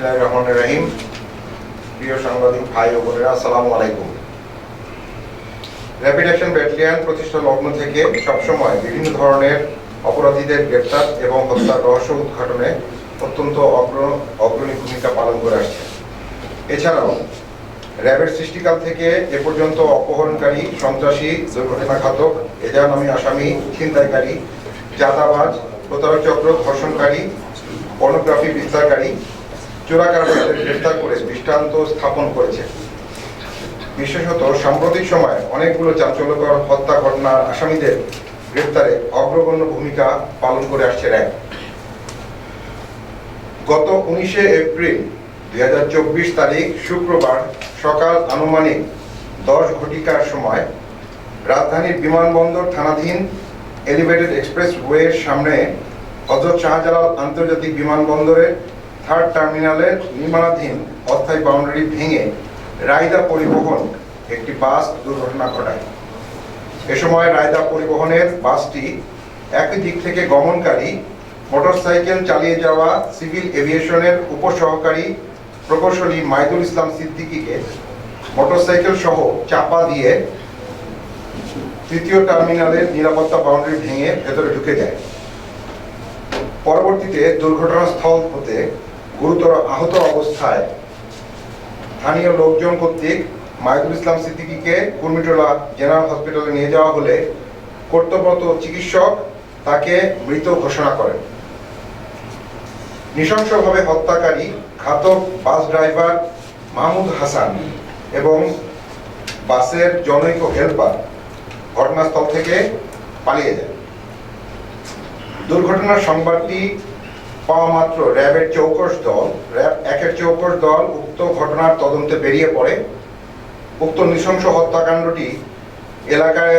রাহিম। প্রিয় সাংবাদিক ভাই ও বোনেরা আলাইকুম। র্যাপিড অ্যাকশন ব্যাটালিয়ান প্রতিষ্ঠা লগ্ন থেকে সবসময় বিভিন্ন ধরনের অপরাধীদের গ্রেপ্তার এবং হত্যার রহস্য উদ্ঘাটনে অত্যন্ত অগ্র- অগ্রণী ভূমিকা পালন করে আসছে। এছাড়াও, র্যাবের সৃষ্টিকাল থেকে এ পর্যন্ত অপহরণকারী, সন্ত্রাসী দুর্ঘটনাঘাতক এজাহারনামী আসামি, ছিনতাইকারী জাতাবাজ প্রতারক চক্র ধর্ষণকারী, পর্নোগ্রাফি বিস্তারকারী চোরাকারবারীদের গ্রেফতার করে দৃষ্টান্ত স্থাপন করেছে। বিশেষত সাম্প্রতিক সময়ে অনেকগুলো চাঞ্চল্যকর হত্যা ঘটনার আসামিদের গ্রেফতারে অগ্রগণ্য ভূমিকা পালন করে আসছে র্যাব। গত উনিশে এপ্রিল দুই হাজার চব্বিশ তারিখ শুক্রবার সকাল আনুমানিক দশ ঘটিকার সময় রাজধানীর বিমানবন্দর থানাধীন এলিভেটেড এক্সপ্রেস ওয়ের সামনে হজরত শাহজালাল আন্তর্জাতিক বিমানবন্দরের থার্ড টার্মিনালের নির্মাণাধীন অস্থায়ী বাউন্ডারি ভেঙে রায়দা পরিবহন একটি বাস দুর্ঘটনা ঘটায়। এ সময় রায়দা পরিবহনের বাসটি একই দিক থেকে গমনকারী, মোটরসাইকেল চালিয়ে যাওয়া সিভিল এভিয়েশনের উপসহকারী প্রকৌশলী মাইদুল ইসলাম সিদ্দিকিকে মোটরসাইকেল সহ চাপা দিয়ে তৃতীয় টার্মিনালের নিরাপত্তা বাউন্ডারি ভেঙে ভেতরে ঢুকে যায়। পরবর্তীতে দুর্ঘটনাস্থল হতে গুরুতর আহত অবস্থায় স্থানীয় লোকজন কর্তৃক মাইদুল ইসলাম সিদ্দিকীকে কুর্মিটোলা জেনারেল হসপিটালে নিয়ে যাওয়া হলে কর্তব্যরত চিকিৎসক তাকে মৃত ঘোষণা করেন। নৃশংসভাবে হত্যাকারী ঘাতক বাস ড্রাইভার মাহমুদ হাসান এবং বাসের জনৈক হেল্পার ঘটনাস্থল থেকে পালিয়ে যায়। দুর্ঘটনার সংবাদটি পাওয়া মাত্র র্যাবের চৌকস দল, র্যাব একের চৌকস দল উক্ত ঘটনার তদন্তে বেরিয়ে পড়ে। উক্ত নৃশংস হত্যাকাণ্ডটি এলাকায়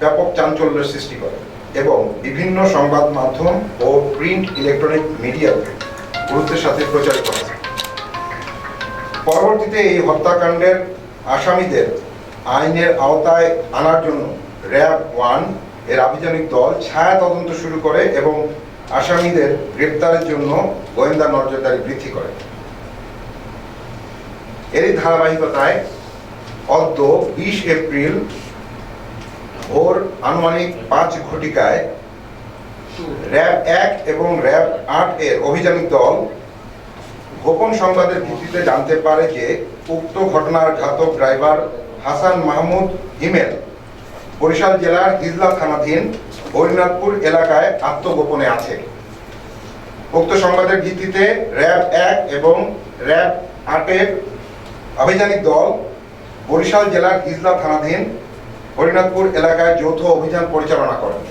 ব্যাপক চাঞ্চল্যের সৃষ্টি করে এবং বিভিন্ন সংবাদ মাধ্যম ও প্রিন্ট ইলেকট্রনিক মিডিয়াতে গুরুত্বের সাথে প্রচারিত হয়। পরবর্তীতে এই হত্যাকাণ্ডের আসামিদের আইনের আওতায় আনার জন্য র্যাব ওয়ানের আভিযানিক দল ছায়া তদন্ত শুরু করে এবং আসামিদের গ্রেপ্তারের জন্য গোয়েন্দা নজরদারি বৃদ্ধি করে। এরই ধারাবাহিকতায় অদ্য বিশ এপ্রিল ভোর আনুমানিক পাঁচ ঘটিকায় র্যাব এক এবং র্যাব আট এর অভিযানিক দল গোপন সংবাদের ভিত্তিতে জানতে পারে যে উক্ত ঘটনার ঘাতক ড্রাইভার হাসান মাহমুদ হিমেল বরিশাল জেলার হিজলা থানাধীন হরিনাথপুর এলাকায় আত্মগোপনে আছে। উক্ত সংবাদের ভিত্তিতে র্যাব এক এবং র্যাব আটের আভিযানিক দল বরিশাল জেলার হিজলা থানাধীন হরিনাথপুর এলাকায় যৌথ অভিযান পরিচালনা করেন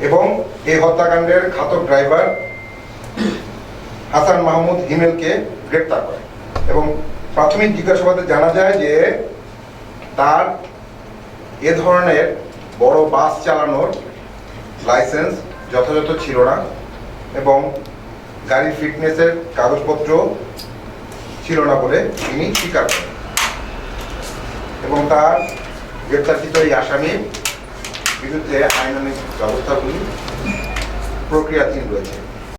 এবং এই হত্যাকাণ্ডের ঘাতক ড্রাইভার হাসান মাহমুদ হিমেলকে গ্রেপ্তার করে এবং প্রাথমিক জিজ্ঞাসাবাদে জানা যায় যে তার এ ধরনের বড় বাস চালানোর লাইসেন্স যথাযথ ছিল না এবং গাড়ির ফিটনেসের কাগজপত্র ছিল না বলে তিনি স্বীকার করেন। এবং তার গ্রেপ্তারকৃত এই আসামির বিরুদ্ধে আইনানুগ ব্যবস্থাগুলি প্রক্রিয়াধীন রয়েছে।